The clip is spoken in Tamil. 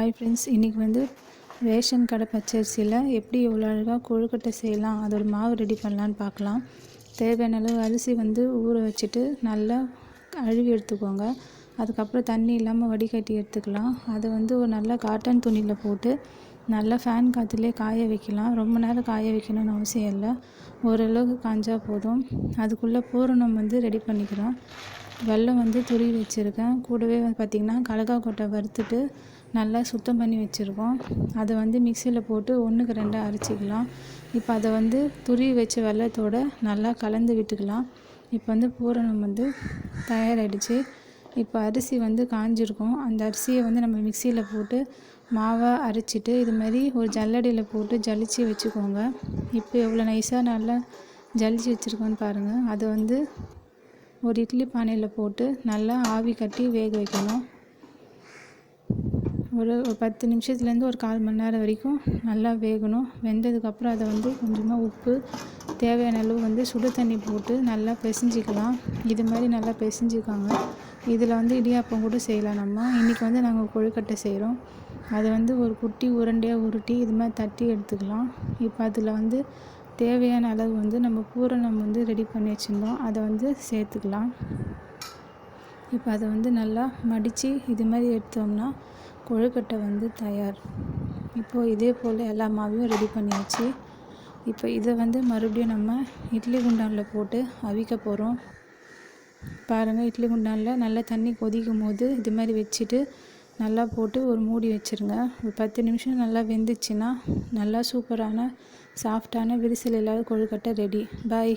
ஹாய் ஃப்ரெண்ட்ஸ் இன்றைக்கி வந்து ரேஷன் கடை பச்சரிசியில் எப்படி எவ்வளோ அழகாக கொழுக்கட்டை செய்யலாம் அதோட மாவு ரெடி பண்ணலான்னு பார்க்கலாம். தேவையான அளவு அரிசி வந்து ஊற வச்சுட்டு நல்லா அழுவி எடுத்துக்கோங்க. அதுக்கப்புறம் தண்ணி இல்லாமல் வடிகட்டி எடுத்துக்கலாம். அதை வந்து ஒரு நல்ல காட்டன் துணியில் போட்டு நல்லா ஃபேன் காற்றுலேயே காய வைக்கலாம். ரொம்ப நேரம் காய வைக்கணும்னு அவசியம் இல்லை. ஓரளவுக்கு காஞ்சால் போதும். அதுக்குள்ளே பூரணம் வந்து ரெடி பண்ணிக்கிறோம். வெல்லம் வந்து துருவி வச்சுருக்கேன். கூடவே வந்து பார்த்திங்கன்னா கடலா கொட்டை வறுத்துட்டு நல்லா சுத்தம் பண்ணி வச்சுருக்கோம். அதை வந்து மிக்சியில் போட்டு ஒன்றுக்கு ரெண்டாக அரைச்சிக்கலாம். இப்போ அதை வந்து துருவி வச்ச வெல்லத்தோடு நல்லா கலந்து விட்டுக்கலாம். இப்போ வந்து பூரணம் வந்து தயாராகிடுச்சு இப்போ அரிசி வந்து காஞ்சிருக்கும். அந்த அரிசியை வந்து நம்ம மிக்சியில் போட்டு மாவாக அரைச்சிட்டு இது மாதிரி ஒரு ஜல்லடியில் போட்டு ஜலிச்சு வச்சுக்கோங்க. இப்போ எவ்வளோ நைஸாக நல்லா ஜலிச்சு வச்சுருக்கோன்னு பாருங்கள் அதை வந்து ஒரு இட்லி பானையில் போட்டு நல்லா ஆவி கட்டி வேக வைக்கணும். ஒரு ஒரு பத்து நிமிஷத்துலேருந்து ஒரு கால் மணி நேரம் வரைக்கும் நல்லா வேகணும். வெந்ததுக்கப்புறம் அதை வந்து கொஞ்சமாக உப்பு தேவையான அளவு வந்து சுடு தண்ணி போட்டு நல்லா பிசைஞ்சிக்கலாம். இது மாதிரி நல்லா பிசைஞ்சிக்காங்க. இதில் வந்து இடியாப்பம் கூட செய்யலாம் நம்ம. இன்றைக்கி வந்து நாங்கள் கொழுக்கட்டை செய்கிறோம் அதை வந்து ஒரு குட்டி உருண்டையாக உருட்டி இது மாதிரி தட்டி எடுத்துக்கலாம். இப்போ அதில் வந்து தேவையான அளவு வந்து நம்ம பூரணம் வந்து ரெடி பண்ணி வச்சுருந்தோம். அதை வந்து சேர்த்துக்கலாம். இப்போ அதை வந்து நல்லா மடித்து இது மாதிரி எடுத்தோம்னா கொழுக்கட்டை வந்து தயார். இப்போது இதே போல் எல்லா மாவையும் ரெடி பண்ணியாச்சு. இப்போ இதை வந்து மறுபடியும் நம்ம இட்லி குண்டானில் போட்டு அவிக்க போகிறோம் பாருங்கள் இட்லி குண்டானில் நல்லா தண்ணி கொதிக்கும் போது இது மாதிரி வச்சுட்டு நல்லா போட்டு ஒரு மூடி வச்சுருங்க. ஒரு பத்து நிமிஷம் நல்லா வெந்துச்சுன்னா நல்லா சூப்பரான சாஃப்டான விரிசல் இல்லாத கொழுக்கட்டை ரெடி பாய்